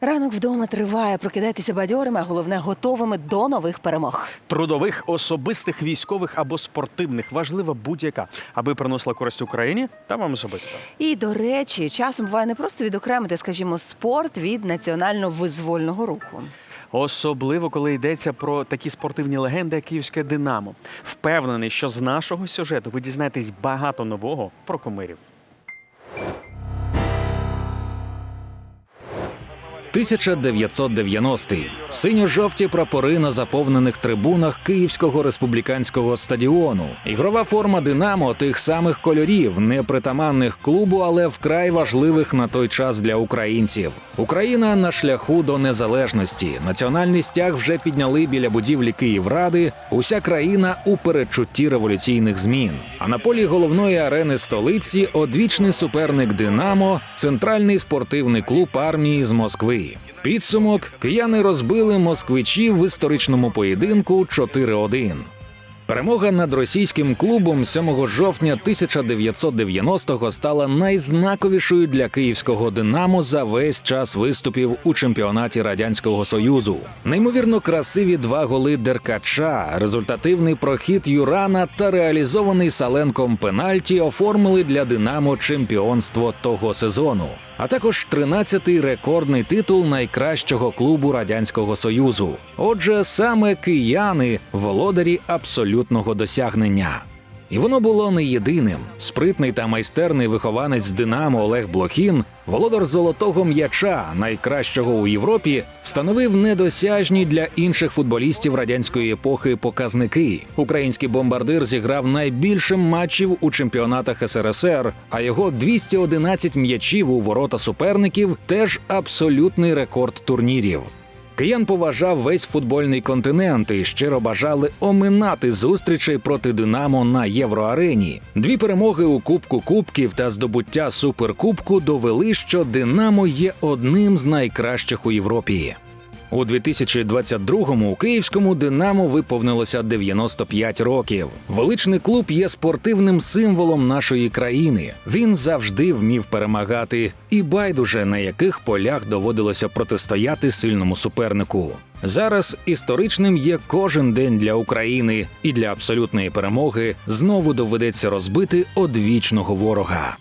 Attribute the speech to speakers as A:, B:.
A: Ранок вдома триває. Прокидайтеся бадьорими, а головне готовими до нових перемог.
B: Трудових, особистих, військових або спортивних важлива будь-яка, аби приносила користь Україні та вам особисто.
A: І до речі, часом буває не просто відокремити, скажімо, спорт від національно-визвольного руху.
B: Особливо, коли йдеться про такі спортивні легенди, як Київське Динамо. Впевнений, що з нашого сюжету ви дізнаєтесь багато нового про кумирів.
C: 1990-й. Синьо-жовті прапори на заповнених трибунах Київського республіканського стадіону. Ігрова форма Динамо тих самих кольорів, непритаманних клубу, але вкрай важливих на той час для українців. Україна на шляху до незалежності. Національний стяг вже підняли біля будівлі Київради. Уся країна у передчутті революційних змін. А на полі головної арени столиці одвічний суперник Динамо, центральний спортивний клуб армії з Москви. Підсумок кияни розбили москвичів в історичному поєдинку 4-1. Перемога над російським клубом 7 жовтня 1990-го стала найзнаковішою для київського Динамо за весь час виступів у чемпіонаті радянського союзу. Неймовірно красиві два голи Деркача, результативний прохід Юрана та реалізований Саленком пенальті оформили для Динамо чемпіонство того сезону. А також 13-й рекордний титул найкращого клубу радянського союзу. Отже, саме кияни володарі абсолютного досягнення. І воно було не єдиним. Спритний та майстерний вихованець Динамо Олег Блохін, володар золотого м'яча, найкращого у Європі, встановив недосяжні для інших футболістів радянської епохи показники. Український бомбардир зіграв найбільше матчів у чемпіонатах СРСР, а його 211 м'ячів у ворота суперників теж абсолютний рекорд турнірів. Киян поважав весь футбольний континент і щиро бажали оминати зустрічей проти Динамо на євроарені. Дві перемоги у Кубку Кубків та здобуття суперкубку довели, що Динамо є одним з найкращих у Європі. У 2022-му у київському Динамо виповнилося 95 років. Величний клуб є спортивним символом нашої країни. Він завжди вмів перемагати, і байдуже на яких полях доводилося протистояти сильному супернику. Зараз історичним є кожен день для України, і для абсолютної перемоги знову доведеться розбити одвічного ворога.